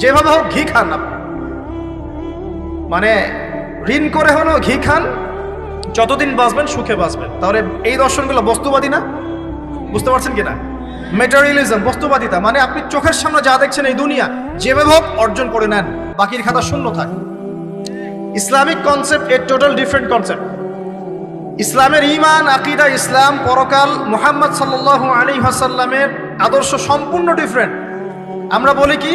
যেভাবে হোক ঘি খান আপনি। মানে ঋণ করে হলো ঘি খান, যতদিন বাঁচবেন সুখে বাঁচবেন। তাহলে এই দর্শনগুলো বস্তুবাদী না? বুঝতে পারছেন কি না মেটারিয়ালিজম বস্তুবাদিতা। মানে আপনি চোখের সামনে যা দেখছেন এই দুনিয়া, যেভাবে হোক অর্জন করে নেন। বাকির খাতা শূন্য থাক। ইসলামিক কনসেপ্ট এর টোটাল ডিফারেন্ট কনসেপ্ট ইসলামের ইমান আকিদা, ইসলাম, পরকাল, মোহাম্মদ সাল্লাহ আলী হাসাল্লামের আদর্শ সম্পূর্ণ ডিফারেন্ট আমরা বলি কি?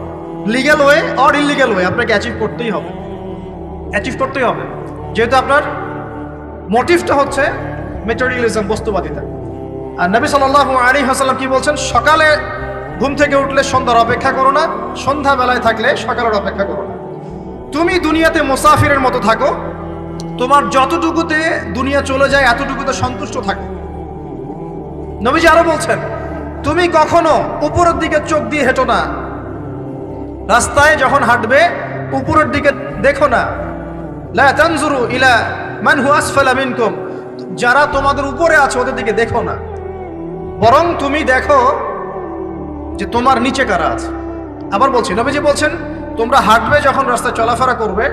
Legal way or illegal way আপনাকে অ্যাচিভ করতেই হবে। অ্যাচিভ করতেই হবে। যেহেতু আপনার মোটিভটা হচ্ছে মেটেরিয়ালিজম বস্তুবাদিতা। আর নবী সাল্লাহ আলী হাসাল্লাম কি বলছেন? সকালে ঘুম থেকে উঠলে সন্ধ্যার অপেক্ষা করো না সন্ধ্যা বেলায় থাকলে সকালের অপেক্ষা করো না। তুমি দুনিয়াতে মুসাফিরের মতো থাকো, তোমার যতটুকুতে দুনিয়া চলে যায়, এতটুকুতে সন্তুষ্ট থাকো। নবীজি আরও বলছেন, তুমি কখনো উপরের দিকে চোখ দিয়ে হেঁটো না রাস্তায় যখন হাঁটবে, উপরের দিকে দেখো না। লা তানজুরু ইলা মান হু আসফালা মিনকুম। যারা তোমাদের উপরে আছে, ওদের দিকে দেখো না। বরং তুমি দেখো যে তোমার নিচে কারা আছে। আবার বলছি, নবীজি বলছেন, তোমরা হাঁটবে যখন রাস্তায় চলাফেরা করবে,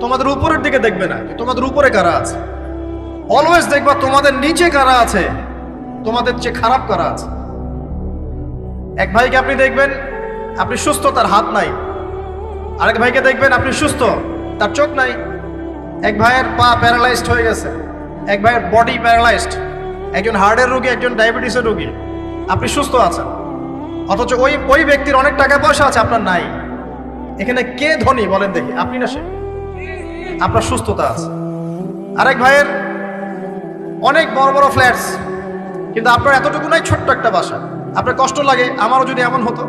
তোমাদের উপরের দিকে দেখবে না তোমাদের উপরে কারা আছে। অলওয়েজ দেখবা তোমাদের নিচে কারা আছে, তোমাদের চেয়ে খারাপ কারা আছে। এক ভাইকে আপনি দেখবেন আপনি সুস্থ, তার হাত নাই। আরেক ভাইকে দেখবেন, আপনি সুস্থ, তার চোখ নাই। এক ভাইয়ের পা প্যারালাইজড হয়ে গেছে। এক ভাইয়ের বডি প্যারালাইজড। একজন হার্টের রোগী, একজন ডায়াবেটিসের রোগী। আপনি সুস্থ আছেন। অথচ ওই ওই ব্যক্তির অনেক টাকা পয়সা আছে, আপনার নাই। এখানে কে ধনী, বলেন দেখি। আপনি না সে? আপনার সুস্থতা আছে। আরেক ভাইয়ের অনেক বড় বড় ফ্ল্যাটস। কিন্তু আপনার এতটুকু নাই, ছোট্ট একটা বাসা। আপনার কষ্ট লাগে, আমারও যদি এমন হতো।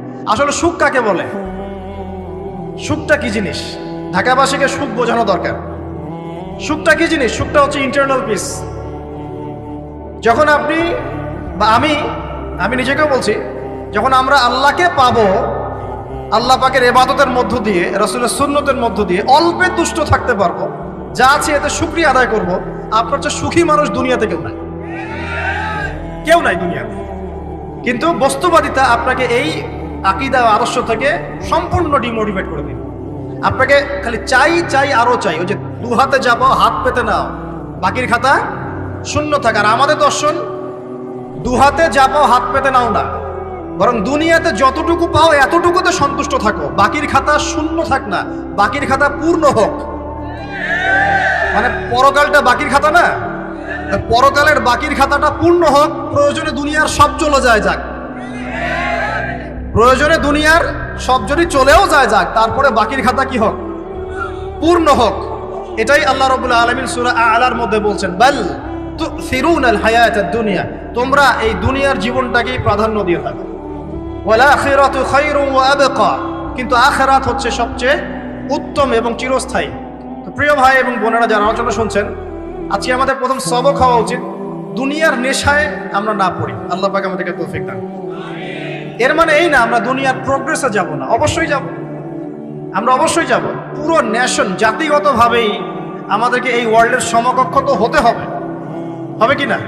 আসলে সুখ কাকে বলে? সুখটা কি জিনিস? ঢাকাবাসীকে সুখ বোঝানো দরকার। সুখটা কি জিনিস? সুখটা হচ্ছে ইন্টারনাল পিস যখন আপনি বা আমি আমি নিজেকেও বলছি, যখন আমরা আল্লাহকে পাব, আল্লাহ পাকের এবাদতের মধ্য দিয়ে, রসুলের সুন্নতের মধ্য দিয়ে অল্পে তুষ্ট থাকতে পারব, যা আছে এতে সুক্রিয়া আদায় করব, আপনার চেয়ে সুখী মানুষ দুনিয়াতে কেউ নাই। কেউ নাই দুনিয়াতে। কিন্তু বস্তুবাদিতা আপনাকে এই আকিদা আদর্শ থেকে সম্পূর্ণ ডিমোটিভেট করে দিবে আপনাকে খালি চাই চাই, আরও চাই। ওই যে দু হাতে যাব, হাত পেতে নাও। বাকির খাতা শূন্য থাকে। আর আমাদের দর্শন, দু হাতে যাব, হাত পেতে নাও না। বরং দুনিয়াতে যতটুকু পাও, এতটুকুতে সন্তুষ্ট থাকো। বাকির খাতা শূন্য থাক না। বাকির খাতা পূর্ণ হোক। মানে পরকালটা বাকির খাতা না? পরকালের বাকির খাতাটা পূর্ণ হোক। প্রয়োজনে দুনিয়ার সব চলে যায় যাক। প্রয়োজনে দুনিয়ার সব যদি চলেও যায়, যাক, তারপরে বাকির খাতা কি হোক? পূর্ণ হোক। এটাই আল্লাহ রবুল্লা আলমিন সুরা আলার মধ্যে বলছেন, বাল ফিরুন আল হায়াত দুনিয়া তোমরা এই দুনিয়ার জীবনটাকেই প্রাধান্য দিয়ে থাকো ওয়ালা আখিরাতু খায়রুন ওয়া আবকা কিন্তু আখিরাত হচ্ছে সবচেয়ে উত্তম এবং চিরস্থায়ী। তো প্রিয় ভাই এবং বোনেরা যারা আলোচনা শুনছেন, আজকে আমাদের প্রথম সবক হওয়া উচিত। দুনিয়ার নেশায় আমরা না পড়ি। আল্লাহ পাক আমাদেরকে তৌফিক দান এর মানে এই না, আমরা দুনিয়ার প্রোগ্রেসে যাব না। অবশ্যই যাব। আমরা অবশ্যই যাব। পুরো ন্যাশন জাতিগতভাবেই আমাদেরকে এই ওয়ার্ল্ডের সমকক্ষ তো হতে হবে। হবে কি না?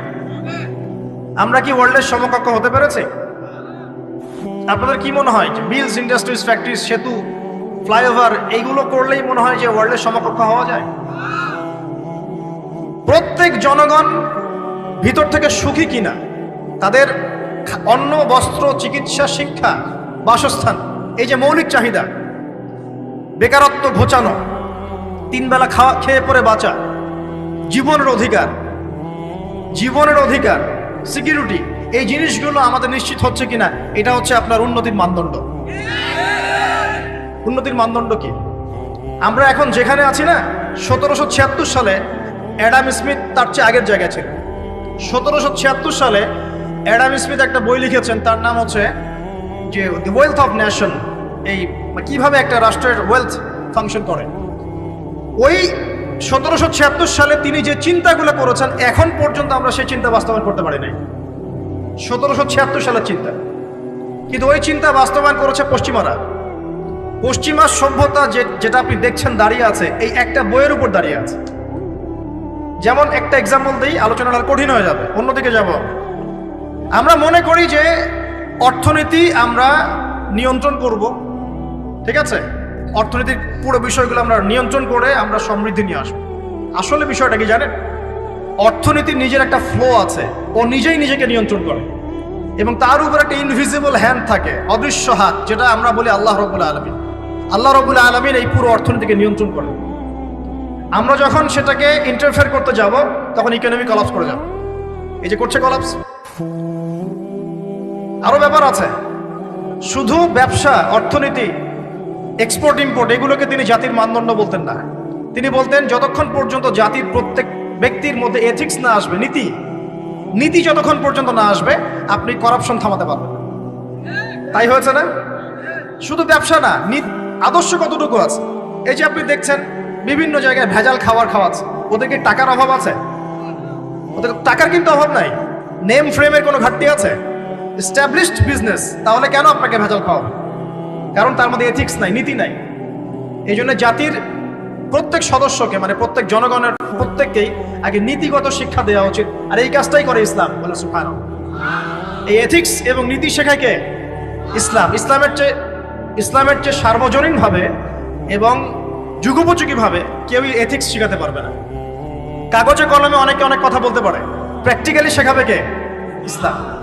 আমরা কি ওয়ার্ল্ডের সমকক্ষ হতে পেরেছি? আপনাদের কি মনে হয় মিলস ইন্ডাস্ট্রিজ, ফ্যাক্টরিজ, সেতু, ফ্লাইওভার, এইগুলো করলেই মনে হয় যে ওয়ার্ল্ডের সমকক্ষ হওয়া যায়? প্রত্যেক জনগণ ভিতর থেকে সুখী কিনা, তাদের অন্ন, বস্ত্র, চিকিৎসা, শিক্ষা, বাসস্থান, এই যে মৌলিক চাহিদা, বেকারত্ব ঘোচানো, তিন বেলা খাওয়া খেয়ে পরে বাঁচা, জীবনের অধিকার জীবনের অধিকার, সিকিউরিটি, এই জিনিসগুলো আমাদের নিশ্চিত হচ্ছে কিনা, এটা হচ্ছে আপনার উন্নতির মানদণ্ড। উন্নতির মানদণ্ড কি? আমরা এখন যেখানে আছি না, সতেরোশো ছিয়াত্তর সালে অ্যাডাম স্মিথ তার চেয়ে আগের জায়গায় ছিল সতেরোশো ছিয়াত্তর সালে অ্যাডাম স্মিথ একটা বই লিখেছেন, তার নাম হচ্ছে যে দি ওয়েলথ অফ ন্যাশন এই কীভাবে একটা রাষ্ট্রের ওয়েলথ ফাংশন করে। ওই সতেরোশো ছিয়াত্তর সালে তিনি যে চিন্তাগুলো করেছেন, এখন পর্যন্ত আমরা সেই চিন্তা বাস্তবায়ন করতে পারি নাই। সতেরোশো ছিয়াত্তর সালের চিন্তা। কিন্তু ওই চিন্তা বাস্তবায়ন করেছে পশ্চিমারা। পশ্চিমা সভ্যতা যে, যেটা আপনি দেখছেন দাঁড়িয়ে আছে, এই একটা বইয়ের উপর দাঁড়িয়ে আছে। যেমন একটা এক্সাম্পল দিই, আলোচনাটা কঠিন হয়ে যাবে। অন্যদিকে যাব। আমরা মনে করি যে অর্থনীতি আমরা নিয়ন্ত্রণ করব, ঠিক আছে? অর্থনীতির পুরো বিষয়গুলো আমরা নিয়ন্ত্রণ করে আমরা সমৃদ্ধি নিয়ে আসব। আসলে বিষয়টা কি জানেন? অর্থনীতির নিজের একটা ফ্লো আছে, ও নিজেই নিজেকে নিয়ন্ত্রণ করে। এবং তার উপর একটা ইনভিজিবল হ্যান্ড থাকে, অদৃশ্য হাত, যেটা আমরা বলি আল্লাহ রবুল্লা আলমিন। আল্লাহ রবুল্লা আলমিন এই পুরো অর্থনীতিকে নিয়ন্ত্রণ করে। আমরা যখন সেটাকে ইন্টারফেয়ার করতে যাব, তখন ইকোনমি কলাপস করে যাব। এই যে করছে কলাপস আরও ব্যাপার আছে। শুধু ব্যবসা, অর্থনীতি এক্সপোর্ট ইম্পোর্ট এগুলোকে তিনি জাতির মানদণ্ড বলতেন না। তিনি বলতেন, যতক্ষণ পর্যন্ত জাতির প্রত্যেক ব্যক্তির মধ্যে এথিক্স না আসবে, নীতি নীতি যতক্ষণ পর্যন্ত না আসবে, আপনি করাপশন থামাতে পারবেন। তাই হয়েছে না? শুধু ব্যবসা না আদর্শ কতটুকু আছে? এই যে আপনি দেখছেন, বিভিন্ন জায়গায় ভেজাল খাবার খাওয়াচ্ছে ওদের কি টাকার অভাব আছে? ওদের টাকার কিন্তু অভাব নাই। নেম ফ্রেমের কোনো ঘাটতি আছে? এস্টাবলিশড বিজনেস তাহলে কেন আপনাকে ভেজাল খাওয়াবে কারণ তার মধ্যে এথিক্স নাই, নীতি নাই। এই জন্য জাতির প্রত্যেক সদস্যকে মানে প্রত্যেক জনগণের প্রত্যেককেই আগে নীতিগত শিক্ষা দেওয়া উচিত। আর এই কাজটাই করে ইসলাম, বলে সুফান এই এথিক্স এবং নীতি শেখায় কে? ইসলাম। ইসলামের চেয়ে ইসলামের চেয়ে সার্বজনীনভাবে এবং যুগোপযোগীভাবে কেউই এথিক্স শেখাতে পারবে না। কাগজে কলমে অনেকে অনেক কথা বলতে পারে। প্র্যাকটিক্যালি শেখাবে কে? ইসলাম।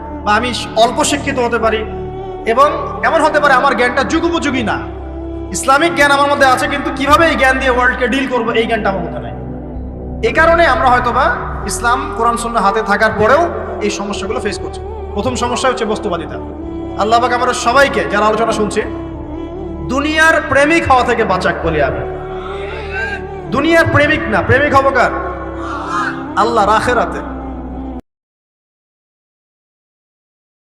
বা আমি অল্প শিক্ষিত হতে পারি। এবং এমন হতে পারে আমার জ্ঞানটা যুগোপযোগী না। ইসলামিক জ্ঞান আমার মধ্যে আছে, কিন্তু কীভাবে এই জ্ঞান দিয়ে ওয়ার্ল্ডকে ডিল করব, এই জ্ঞানটা আমার মধ্যে নাই। এই কারণে আমরা হয়তোবা ইসলাম, কোরআন শূন্য হাতে থাকার পরেও এই সমস্যাগুলো ফেস করছি। প্রথম সমস্যা হচ্ছে বস্তুবাদিতা। আল্লাহ পাক আমরা সবাইকে, যারা আলোচনা শুনছি, দুনিয়ার প্রেমিক হওয়া থেকে বাঁচাক বলি আমি। দুনিয়ার প্রেমিক না, প্রেমিক হব কার? আল্লাহ রাখেরাতে